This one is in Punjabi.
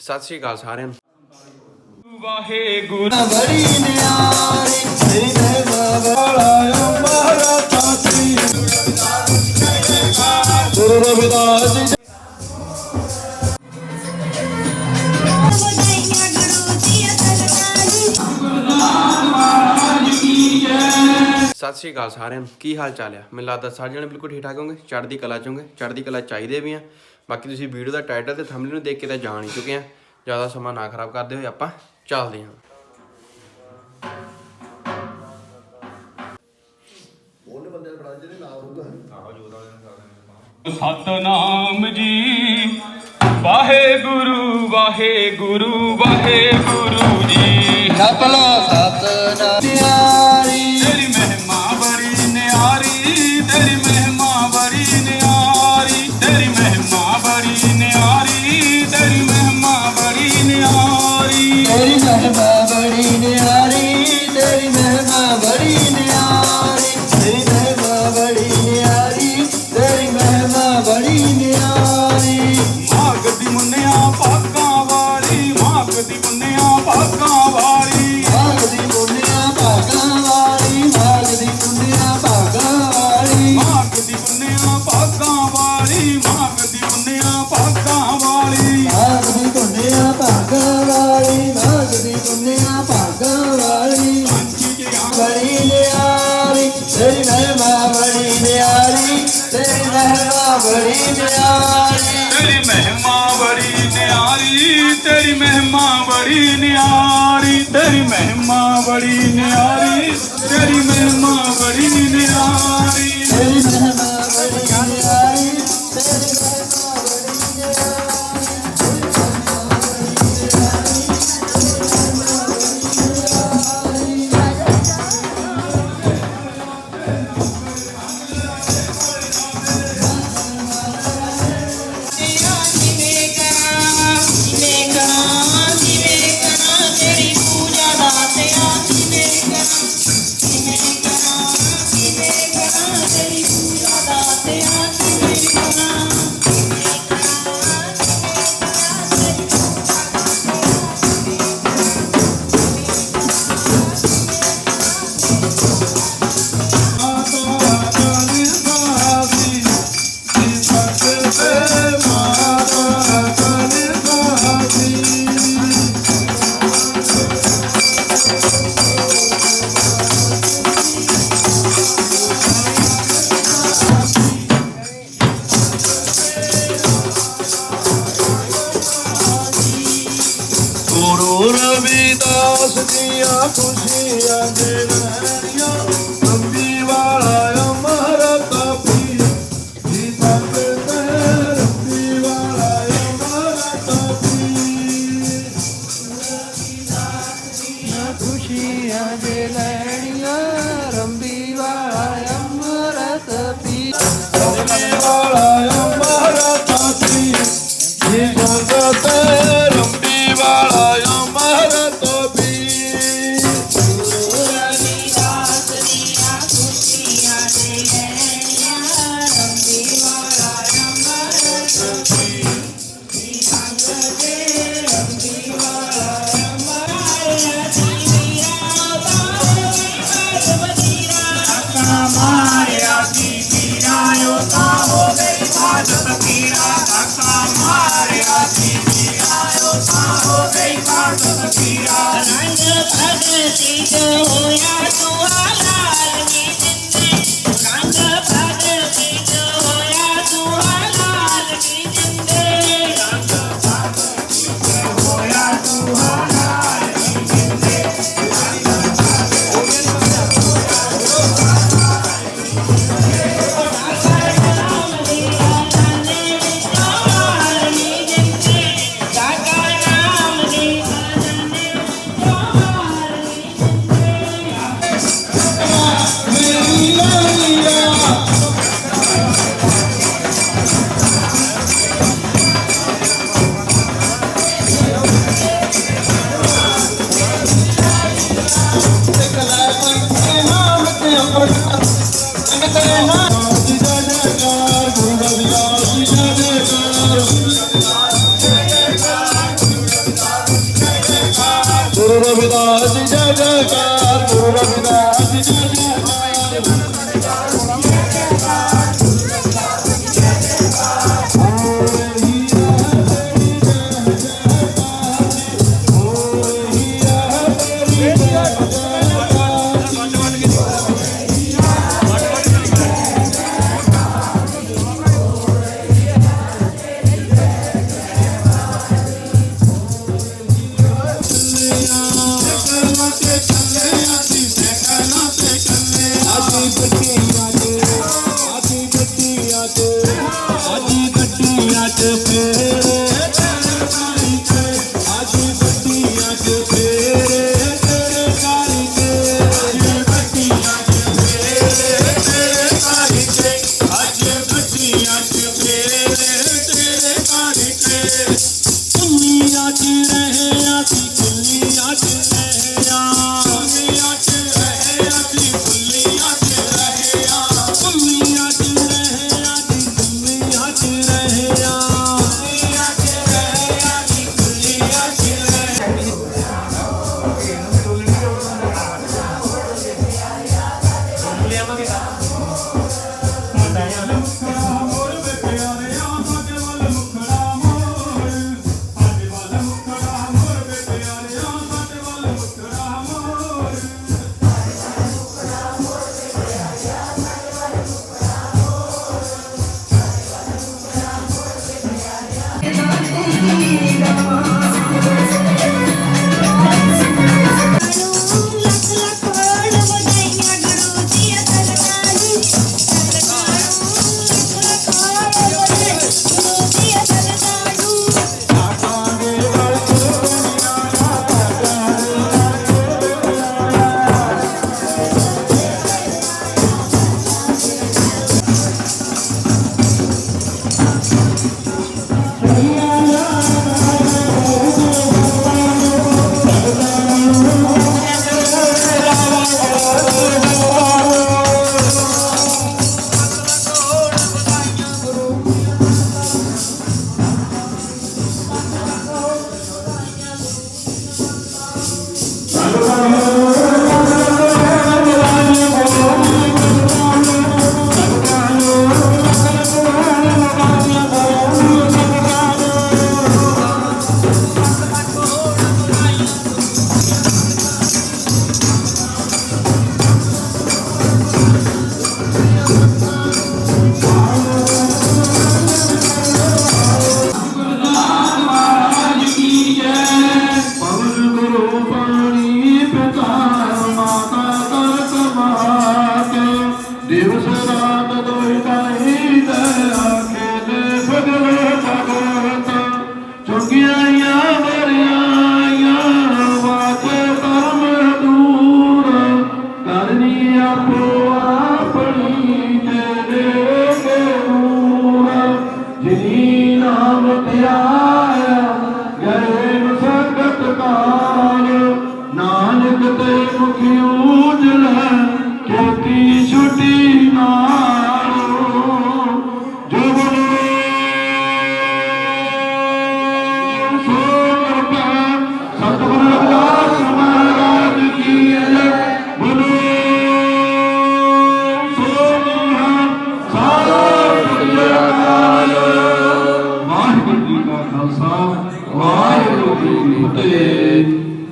ਸਤਿ ਸ਼੍ਰੀ ਅਕਾਲ ਸਾਰਿਆਂ ਨੂੰ। ਵਾਹਿਗੁਰੂ। ਬੜੀ ਨਿਆਰੀ ਸਿਰੇ ਬਾਬਾ ਮਾਰਾ ਤਾਤੀ ਗੁਰੂ ਰਵਿਦਾਸ ਜੀ ਸਤਿ ਸ਼੍ਰੀ ਅਕਾਲ ਸਾਰਿਆਂ ਨੂੰ। ਕੀ ਹਾਲ ਚਾਲ ਆ? ਮੈਨੂੰ ਲੱਗਦਾ ਸਾਰੇ ਜਣੇ ਬਿਲਕੁਲ ਠੀਕ ਠਾਕ ਹੋਗੇ ਚੜ੍ਹਦੀ ਕਲਾ ਚੋਂਗੇ ਚੜ੍ਹਦੀ ਕਲਾ ਚਾਹੀਦੇ ਵੀ ਆ। ਬਾਕੀ ਤੁਸੀਂ ਵੀਡੀਓ ਦਾ ਟਾਈਟਲ ਤੇ ਥੰਬਨੇਲ ਨੂੰ ਦੇਖ ਕੇ ਤਾਂ ਜਾਣ ਹੀ ਚੁੱਕੇ ਆ। ਜ਼ਿਆਦਾ ਸਮਾਂ ਨਾ ਖਰਾਬ ਕਰਦੇ ਹੋਏ ਆਪਾਂ ਚੱਲਦੇ ਹਾਂ। ਸਤਨਾਮ ਜੀ ਵਾਹਿਗੁਰੂ ਵਾਹਿਗੁਰੂ ਵਾਹਿਗੁਰੂ ਜੀ। ਸਤਨਾਮ। તારી મહેમા બડી ન્યારી તારી મહેમા બડી ન્યારી તારી મહેમા બડી ન્યારી તારી મહેમા બડી ન્યારી તારી મહેમા બડી the ਰਵਿਦਾਸ